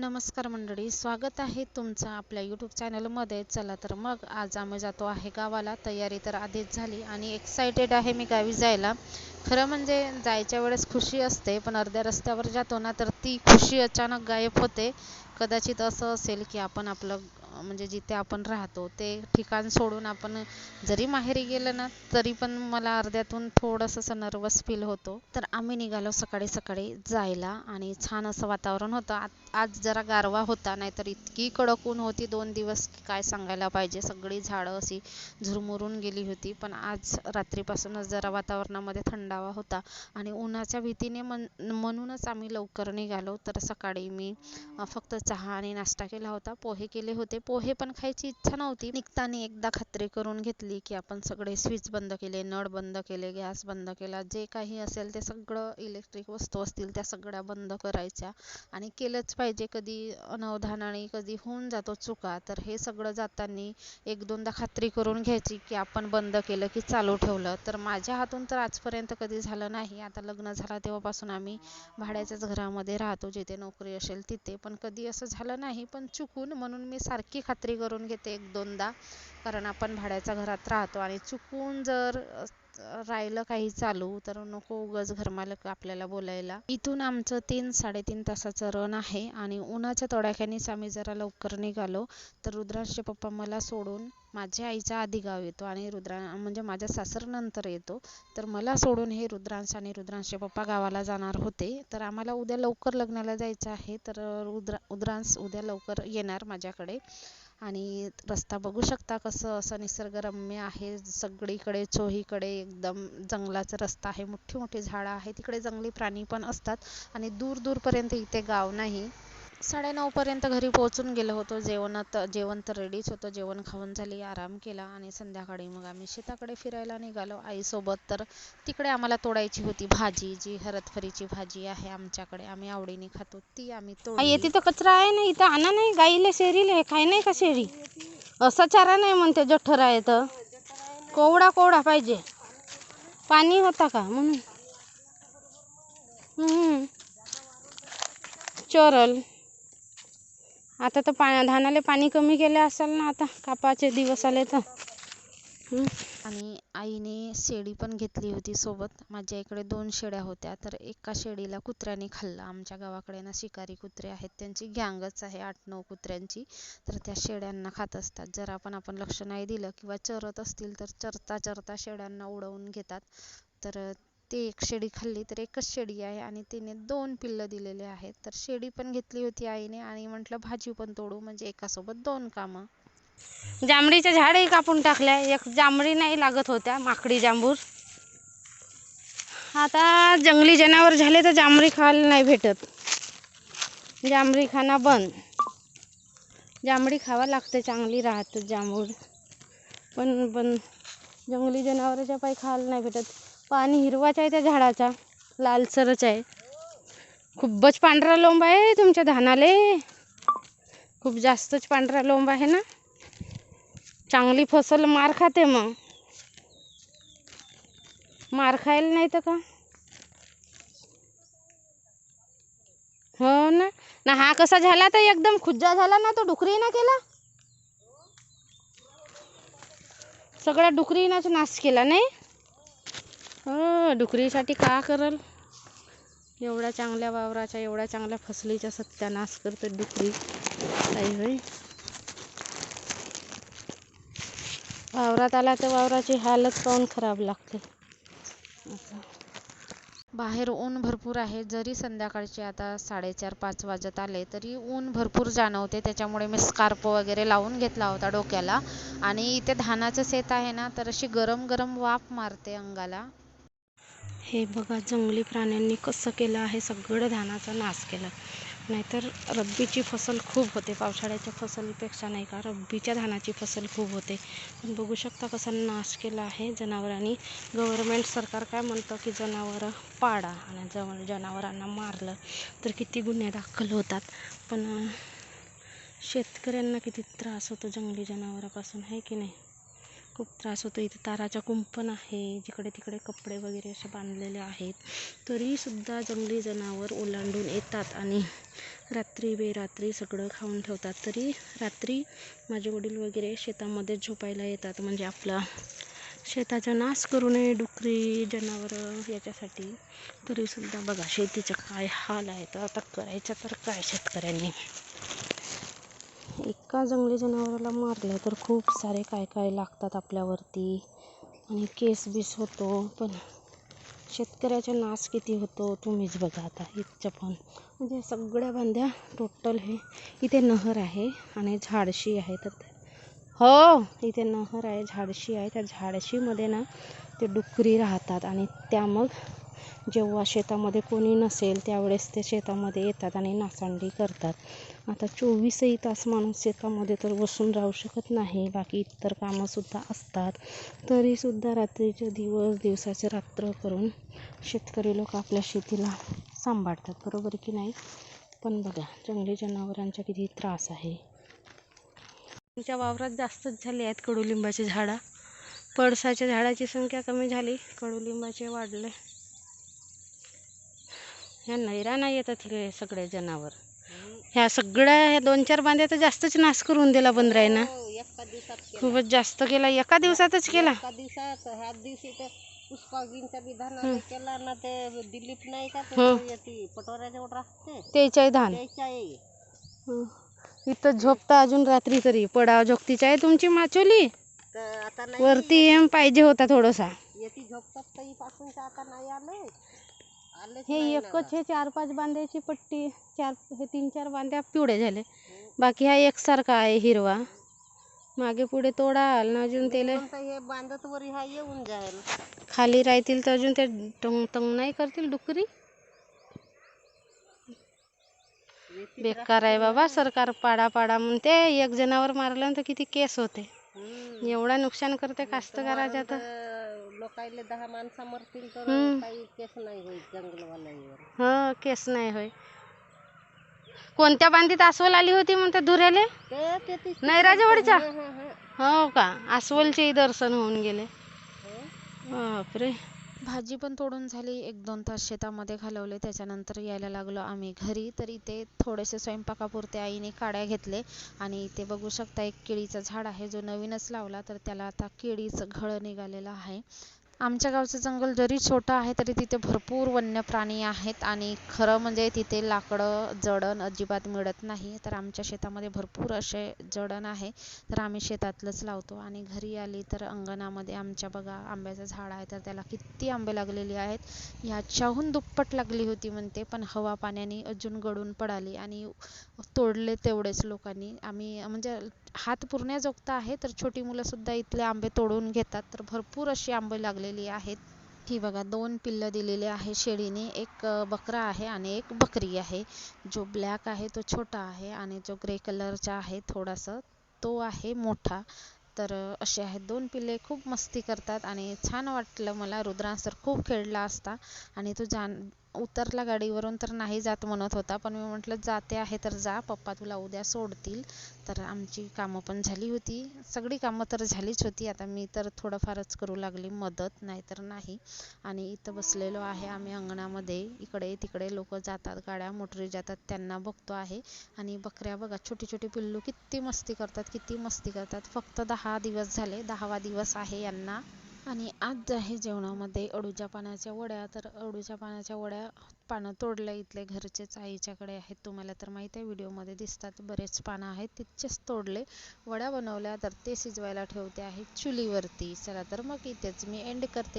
नमस्कार मंडळी स्वागत आहे तुमचं आपल्या यूट्यूब चॅनलमध्ये चला तर मग आज आम्ही जातो आहे गावाला. तयारी तर आधीच झाली आणि एक्सायटेड आहे मी गावी जायला. खरं म्हणजे जायच्या वेळेस खुशी असते पण अर्ध्या रस्त्यावर जातो ना तर ती खुशी अचानक गायब होते. कदाचित असं असेल की आपण आपलं म्हणजे जिथे आपण राहतो ते ठिकाण सोडून आपण जरी माहेरी गेलं ना तरी पण मला अर्ध्यातून थोडंसं असं नर्वस फील होतो. तर आम्ही निघालो सकाळी सकाळी जायला आणि छान असं वातावरण होतं. आज जरा गारवा होता नाहीतर इतकी कडक ऊन होती दोन दिवस की काय सांगायला पाहिजे. सगळी झाडं अशी झुरमुरून गेली होती पण आज रात्रीपासूनच जरा वातावरणामध्ये थंडावा होता आणि उन्हाच्या भीतीने मन म्हणूनच आम्ही लवकर निघालो. तर सकाळी मी फक्त चहा आणि नाश्ता केला होता. पोहे केले होते पोहे पण खायची इच्छा नव्हती. निघताना एकदा खात्री करून घेतली की आपण सगळे स्विच बंद केले नळ बंद केले गॅस बंद केला जे काही असेल ते सगळं इलेक्ट्रिक वस्तू असतील त्या सगळ्या बंद करायच्या. आणि केलंच पाहिजे कधी अनवधानाने कधी होऊन जातो चुका. तर हे सगळं जाताना एक दोनदा खात्री करून घ्यायची की आपण बंद केलं की चालू ठेवलं. तर माझ्या हातून तर आजपर्यंत कधी झालं नाही. आता लग्न झालं तेव्हापासून आम्ही भाड्याच्याच घरामध्ये राहतो. जिथे नोकरी असेल तिथे. पण कधी असं झालं नाही. पण चुकून म्हणून मी सारखी खात्री करून घेते एक दोनदा. कारण आपण भाड्याच्या घरात राहतो आणि चुकून जर राहिलं काही चालू तर नको उगाच घरमालक आपल्याला बोलायला. इथून आमचं तीन साडेतीन तासाचं रन आहे आणि उन्हाच्या तडाख्यानेच आम्ही जरा लवकर निघालो. तर रुद्रांशचे पप्पा मला सोडून माझ्या आईच्या आधी गाव येतो आणि रुद्रा म्हणजे माझ्या सासर नंतर येतो. तर मला सोडून हे रुद्रांश आणि रुद्रांशचे पप्पा गावाला जाणार होते. तर आम्हाला उद्या लवकर लग्नाला जायचं आहे. तर रुद्रा रुद्रांश उद्या लवकर येणार माझ्याकडे. आणि रस्ता बघू शकता कसं असं निसर्गरम्य आहे. सगळीकडे चोहीकडे एकदम जंगलाचा रस्ता आहे. मोठी मोठी झाडं आहे तिकडे जंगली प्राणी पण असतात. आणि दूर दूरपर्यंत इथे गाव नाही. साडेनऊ पर्यंत घरी पोहोचून गेलो होतो. जेवणात जेवण तर रेडीच होतं. जेवण खाऊन झाली आराम केला आणि संध्याकाळी मग आम्ही शेताकडे फिरायला निघालो. आईसोबत तर तिकडे आम्हाला तोडायची होती भाजी जी हरतफरीची भाजी आहे आमच्याकडे. आम्ही आवडीने खातो. ती आम्ही आई तोडली. येथे तर कचरा आहे ना? इथं आणा नाही. गाईले शेरीले खाय नाही का शेरी? असा चारा नाही म्हणते जठर आहे तर. कोवडा कोवडा पाहिजे. पाणी होता का म्हणून? चोरल. आता तर पा धानाले पाणी कमी केले असेल ना आता कापाचे दिवस आले तर. आणि आईने शेळी पण घेतली होती सोबत. माझ्या इकडे दोन शेळ्या होत्या तर एका शेळीला कुत्र्याने खाल्लं. आमच्या गावाकडे ना शिकारी कुत्रे आहेत त्यांची गँगच आहे आठ नऊ कुत्र्यांची. तर त्या शेळ्यांना खात असतात. जर आपण आपण लक्ष नाही दिलं किंवा चरत असतील तर चरता चरता शेळ्यांना उडवून घेतात. तर ते एक शेळी खाल्ली तर एकच शेळी आहे आणि तिने दोन पिल्लं दिलेले आहेत. तर शेळी पण घेतली होती आईने आणि म्हटलं भाजी पण तोडू म्हणजे एकासोबत दोन कामं. जांभळीच्या झाडही कापून टाकल्या. एक जांभळी नाही लागत होत्या माकडी जांभूर आता जंगली जनावर झाले तर जांभळी खायला नाही भेटत. जांभळी खाना बंद. जांभळी खावा लागते चांगली राहते जांभूळ. पण पण जंगली जनावराच्या पायी खायला नाही भेटत. पाणी हिरवाच आहे त्या झाडाचा लालसरच आहे. खूपच पांढरा लोंब आहे तुमच्या धानाले. खूप जास्तच पांढरा लोंब आहे ना. चांगली फसल मार खाते मग. मार खायला नाही तर का? हो ना. ना हा कसा झाला तर एकदम खुज्जा झाला ना तो डुकरी ना केला? सगळ्या डुकरीनाच नाश केला नाही? हो डुकरीसाठी का करल? एवढ्या चांगल्या वावराचा एवढ्या चांगल्या फसलीचा सत्यानाश करते डुकरी. काही होय. वावरात आला तर वावराची हालत पाहून खराब लागते. बाहेर ऊन भरपूर आहे. जरी संध्याकाळचे आता साडेचार पाच वाजत आले तरी ऊन भरपूर जाणवते. त्याच्यामुळे मी स्कार्प वगैरे लावून घेतला होता डोक्याला. आणि इथे धानाचं शेत आहे ना तर अशी गरम गरम वाफ मारते अंगाला. हे बघा जंगली प्राण्यांनी कसं केलं आहे सगळं धानाचा नाश केला. नाहीतर रब्बीची फसल खूप होते पावसाळ्याच्या फसलपेक्षा नाही का रब्बीच्या धानाची फसल खूप होते. पण बघू शकता कसा नाश केला आहे जनावरांनी. गव्हर्मेंट सरकार काय म्हणतं की जनावरं पाडा आणि जव जनावरांना मारलं तर किती गुन्हे दाखल होतात. पण शेतकऱ्यांना किती त्रास होतो जंगली जनावरापासून आहे की नाही? खूप त्रास होतो. इथे ताराचा कुंपण आहे. जिकडे तिकडे कपडे वगैरे असे बांधलेले आहेत. तरीसुद्धा जंगली जनावर ओलांडून येतात आणि रात्री बेरात्री सगळं खाऊन ठेवतात. तरी रात्री माझे वडील वगैरे शेतामध्ये झोपायला येतात. म्हणजे आपला शेताचा नाश करू नये डुकरी जनावरं याच्यासाठी तरीसुद्धा बघा शेतीचं काय हाल आहे तर आता करायचं तर काय शेतकऱ्यांनी? एका जंगली जनावराला मारलं तर खूप सारे काय काय लागतात आपल्यावरती. आणि केस बीस होतो पण शेतकऱ्याचा नाश किती होतो तुम्हीच बघा आता इथच्या पण. म्हणजे सगळ्या बांध्या टोटल हे इथे नहर आहे आणि झाडशी आहे. तर हो इथे नहर आहे झाडशी आहे. त्या झाडशीमध्ये ना ते डुकरी राहतात आणि त्या मग जेव्हा शेतामध्ये कोणी नसेल त्यावेळेस ते शेतामध्ये येतात आणि नासांडी करतात. आता चोवीसही तास माणूस शेतामध्ये तर बसून राहू शकत नाही बाकी इतर कामंसुद्धा असतात. तरीसुद्धा रात्रीचे दिवस दिवसाचे रात्र करून शेतकरी लोक आपल्या शेतीला सांभाळतात बरोबर की नाही? पण बघा जंगली जनावरांचा किती त्रास आहे. आमच्या वावरात जास्तच झाले आहेत कडुलिंबाची झाडं. पळसाच्या झाडाची संख्या कमी झाली कडुलिंबाचे वाढले. ह्या नैराना येतात हे सगळे जनावर. ह्या सगळ्या ह्या दोन चार बांध्या तर जास्तच नाश करून दिला बंदरायनं हो, एका दिवसात केला. खूपच जास्त केला एका दिवसातच केला. एका दिवसात. ह्या दिवशी ते पुष्पागींचा विधान केला ना ते दिलीप नाही का ते हं. येते पटोऱ्याजवळ राहते त्याच्याही धान. त्याच्या येई हं. इथं झोपता अजून रात्री तरी. पडाव झोपतीच आहे तुमची माचोली? तर आता नाही वरती एम पाहिजे होता थोडासा. येते झोपतात तरी आता नाही आले हे एकच हे चार पाच बांध्याची पट्टी चार हे तीन चार बांध्या पिवळे झाले. बाकी हा एकसारखा आहे हिरवा. मागे पुढे तोडाल ना अजून त्याला म्हणतं हे बांधत वर ह्या येऊन जाईल. खाली राहतील तर अजून ते टंग टंग नाही करतील डुकरी? बेकार आहे बाबा सरकार पाडा पाडा म्हणते एक जनावर मारलं तर किती केस होते. एवढा नुकसान करते कास्तकाराच्या तर लोकायले दहा माणसं मरतील तर. काही केस नाही होईल जंगलवाल्यावर. ह केस नाही होय. कोणत्या बांधीत अस्वल आली होती म्हणते धुऱ्याले? ते हं, हं. हो का? अस्वलचेही दर्शन होऊन गेले. हं. बापरे. भाजी पण तोडून झाली. एक दोन तास शेतामध्ये घालवले. त्याच्यानंतर यायला लागलो आम्ही घरी. तर इथे थोडेसे स्वयंपाकापुरते आईने काड्या घेतले. आणि इथे बघू शकता एक केळीचं झाड आहे. जो नवीनच लावला तर त्याला आता केळीचं घळ निघालेलं आहे. आमच्या गावचं जंगल जरी छोटं आहे तरी तिथे भरपूर वन्य प्राणी आहेत आणि खरं म्हणजे तिथे लाकडं जडण अजिबात मिळत नाही. तर आमच्या शेतामध्ये भरपूर असे जडण आहे. तर आम्ही शेतातलंच लावतो आणि घरी आली तर अंगणामध्ये आमच्या बघा आंब्याचं झाड आहे तर त्याला किती आंबे लागलेले आहेत. ह्याच्याहून दुप्पट लागली होती म्हणते पण हवा पाण्याने अजून गळून पडाली आणि तोडले तेवढेच लोकांनी. आम्ही म्हणजे हात पुरण्याजोगता आहे तर छोटी मुलंसुद्धा इथले आंबे तोडून घेतात. तर भरपूर असे आंबे लागले दिलेली आहेत. ही बघा दोन पिल्लं दिलेली आहे शेळीने. एक बकरा आहे आणि एक बकरी आहे. जो ब्लॅक आहे तो छोटा आहे आणि जो ग्रे कलरचा आहे थोडासा तो आहे मोठा. तर असे आहेत. दोन पिल्ले खूप मस्ती करतात आणि छान वाटलं मला. रुद्रांसर खूप खेळला असता आणि तो जान उतरला गाडीवरून तर नाही जात म्हणत होता पण मी म्हटलं जाते आहे तर जा पप्पा तुला उद्या सोडतील. तर आमची कामं पण झाली होती. सगळी कामं तर झालीच होती. आता मी तर थोडंफारच करू लागली मदत नाहीतर नाही. आणि इथं बसलेलो आहे आम्ही अंगणामध्ये. इकडे तिकडे लोक जातात गाड्या मोटरी जातात त्यांना बघतो आहे. आणि बकऱ्या बघा छोटी छोटी पिल्लू किती मस्ती करतात किती मस्ती करतात. फक्त दहा दिवस झाले दहावा दिवस आहे यांना. आणि आज आहे जेवणामध्ये अडूच्या पानाच्या वड्या तर अडूच्या पानाच्या वड्या पानं तोडल्या इथले घरचेच आईच्याकडे आहेत. तुम्हाला तर माहीत आहे व्हिडिओमध्ये दिसतात बरेच पानं आहेत. तिथचेच तोडले वड्या बनवल्या तर ते शिजवायला ठेवते आहे चुलीवरती. चला तर मग इथेच मी एंड करते.